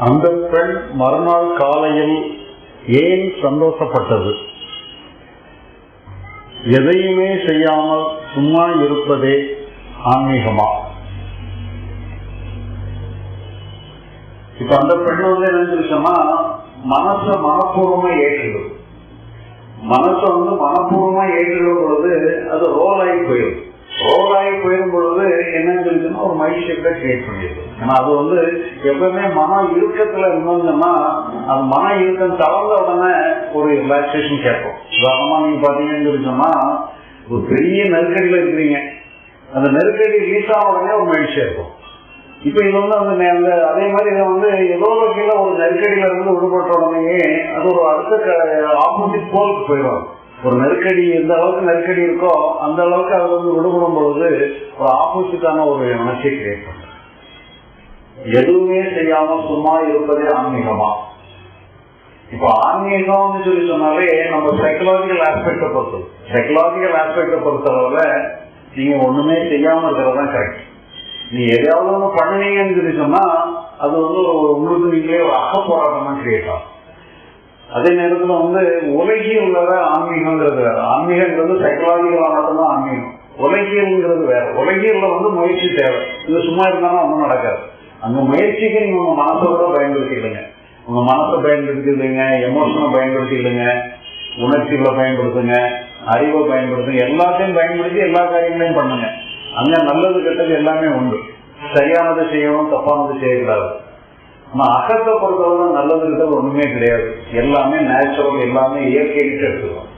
அந்த பெண் மறுநாள் காலையில் ஏன் சந்தோஷப்பட்டது? எதையுமே செய்யாமல் சும்மா இருப்பதே ஆன்மீகமா? இப்ப அந்த பெண் வந்து என்ன மனச மனப்பூர்வமா ஏற்றுது மனசை வந்து மனப்பூர்வமா ஏற்றுகிற பொழுது அது ரோல் ஆகி போயிடும். சொல்லிச்சுன்னா கிரியேட் பண்ணிடுது ஏன்னா அது வந்து எப்பவுமே மன இறுக்கத்துல இருந்தோம்னா அது மன இறுக்கம் தளர்ந்த உடனே ஒரு ரிலாக்ஸேஷன் கேட்போம். உதாரணமா நீங்க பாத்தீங்கன்னு சொல்லிச்சோம்னா ஒரு பெரிய நெருக்கடியில இருக்கிறீங்க. அந்த நெருக்கடி ரீச் ஆன உடனே ஒரு மகிழ்ச்சியா இருக்கும். இப்ப இது வந்து அந்த அந்த அதே மாதிரி இதை வந்து ஏதோ ஒரு கீழே ஒரு நெருக்கடியில இருந்து விடுபட்ட உடனேயே அது ஒரு அடுத்த ஆப்போசிட் போலுக்கு போயிடுவாங்க ஒரு நெருக்கடி எந்த அளவுக்கு நெருக்கடி இருக்கோ அந்த அளவுக்கு அது வந்து விடுபடும் பொழுது ஒரு ஆப்போசிட்டான ஒரு உணர்ச்சியை கிரியேட் பண்ற எதுவுமே செய்யாம சும்மா இருப்பதே ஆன்மீகமா? இப்போ ஆன்மீகம்னு சொல்லி சொன்னாலே நம்ம சைக்கலாஜிக்கல் ஆஸ்பெக்ட பொறுத்தது சைக்கலாஜிக்கல் ஆஸ்பெக்ட பொறுத்தளவுல நீங்க ஒண்ணுமே செய்யாம இருக்கிறதா கரெக்ட் நீ எதையாவது ஒண்ணு பண்ணுனீங்கன்னு சொல்லி சொன்னா அது வந்து ஒரு உங்களுக்கு நீங்களே ஒரு அக போராட்டமா கிரியேட் ஆகும். அதே நேரத்துல வந்து உலகியல் உள்ளத ஆன்மீகம்ங்கிறது வேற. ஆன்மீகங்கிறது சைக்கலாஜிக்கலா மட்டும்தான் ஆன்மீகம். உலகியல்ங்கிறது வேற. உலகியல்ல வந்து முயற்சி தேவை. இது சும்மா இருந்தாலும் ஒன்றும் நடக்காது. அந்த முயற்சிக்கு நீங்க உங்க மனசோட கூட பயன்படுத்திக்கலுங்க உங்க மனசை பயன்படுத்திக்கலுங்க எமோஷனை பயன்படுத்திக்கலுங்க உணர்ச்சிகளை பயன்படுத்துங்க அறிவை பயன்படுத்துங்க. எல்லாத்தையும் பயன்படுத்தி எல்லா காரியங்களையும் பண்ணுங்க. அங்க நல்லது கெட்டது எல்லாமே உண்டு. சரியானதை செய்யணும் தப்பானது செய்யக்கூடாது. ஆனா அகத்தை பொறுத்தவரை நல்லது கிட்ட ஒண்ணுமே கிடையாது. எல்லாமே நேச்சுரல் எல்லாமே இயற்கைக்கு எடுத்துக்கணும்.